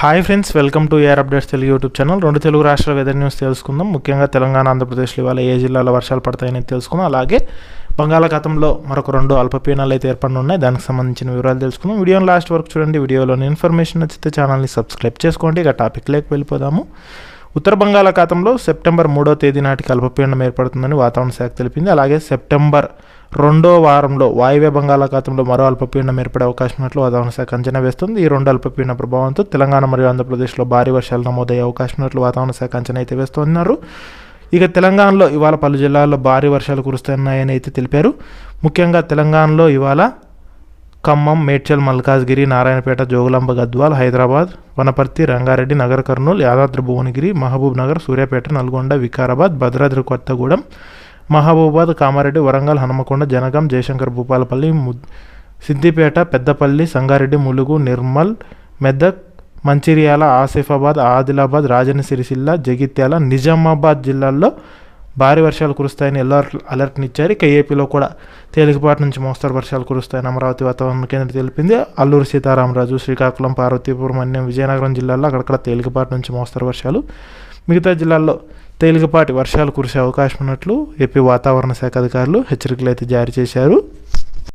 Hi friends welcome to AR updates Telugu YouTube channel రెండు తెలుగు రాష్ట్రాల weather news తెలుసుకుందాం. ముఖ్యంగా తెలంగాణ ఆంధ్రప్రదేశ్లో ఇవాళ ఏ జిల్లాలో వర్షాలు పడతాయని తెలుసుకుందాం. అలాగే బంగాళాఖాతంలో మరొక రెండు అల్పపీనాలు అయితే ఏర్పడినాయి దానికి సంబంధించిన వివరాలు తెలుసుకుందాం. వీడియోని లాస్ట్ వరకు చూడండి. వీడియోలోని ఇన్ఫర్మేషన్ నచ్చితే ఛానల్ని సబ్స్క్రైబ్ చేసుకోండి. ఇక టాపిక్ టాపిక్లోకి వెళ్ళిపోదాము. ఉత్తర బంగాళాఖాతంలో సెప్టెంబర్ మూడో తేదీ నాటికి అల్పపీడనం ఏర్పడుతుందని వాతావరణ శాఖ తెలిపింది. అలాగే సెప్టెంబర్ రెండో వారంలో వాయువ్య బంగాళాఖాతంలో మరో అల్పపీడనం ఏర్పడే అవకాశం ఉన్నట్లు వాతావరణ శాఖ అంచనా వేస్తుంది. ఈ రెండు అల్పపీడన ప్రభావంతో తెలంగాణ మరియు ఆంధ్రప్రదేశ్లో భారీ వర్షాలు నమోదయ్యే అవకాశం ఉన్నట్లు వాతావరణ శాఖ అంచనా అయితే వేస్తున్నారు ఇక తెలంగాణలో ఇవాళ పలు జిల్లాల్లో భారీ వర్షాలు కురుస్తున్నాయని అయితే తెలిపారు. ముఖ్యంగా తెలంగాణలో ఇవాళ ఖమ్మం మేడ్చల్ మల్కాజ్గిరి నారాయణపేట జోగులాంబ గద్వాల్ హైదరాబాద్ వనపర్తి రంగారెడ్డి నగర్ కర్నూలు యాదాద్రి భువనగిరి మహబూబ్ నగర్ సూర్యాపేట నల్గొండ వికారాబాద్ భద్రాద్రి కొత్తగూడెం మహబూబాద్ కామారెడ్డి వరంగల్ హనుమకొండ జనగం జయశంకర్ భూపాలపల్లి సిద్దిపేట పెద్దపల్లి సంగారెడ్డి ములుగు నిర్మల్ మెదక్ మంచిర్యాల ఆసిఫాబాద్ ఆదిలాబాద్ రాజన్న సిరిసిల్ల జగిత్యాల నిజామాబాద్ జిల్లాల్లో భారీ వర్షాలు కురుస్తాయని ఎల్లో అలర్ట్ని ఇచ్చారు ఇక ఏపీలో కూడా తేలికపాటి నుంచి మోస్తరు వర్షాలు కురుస్తాయని అమరావతి వాతావరణ కేంద్రం తెలిపింది. అల్లూరు సీతారామరాజు శ్రీకాకుళం పార్వతీపురం అన్యం విజయనగరం జిల్లాల్లో అక్కడక్కడ తేలికపాటి నుంచి మోస్తరు వర్షాలు. మిగతా జిల్లాల్లో తేలికపాటి వర్షాలు కురిసే అవకాశం ఉన్నట్లు ఏపీ వాతావరణ శాఖ అధికారులు హెచ్చరికలు అయితే జారీ చేశారు.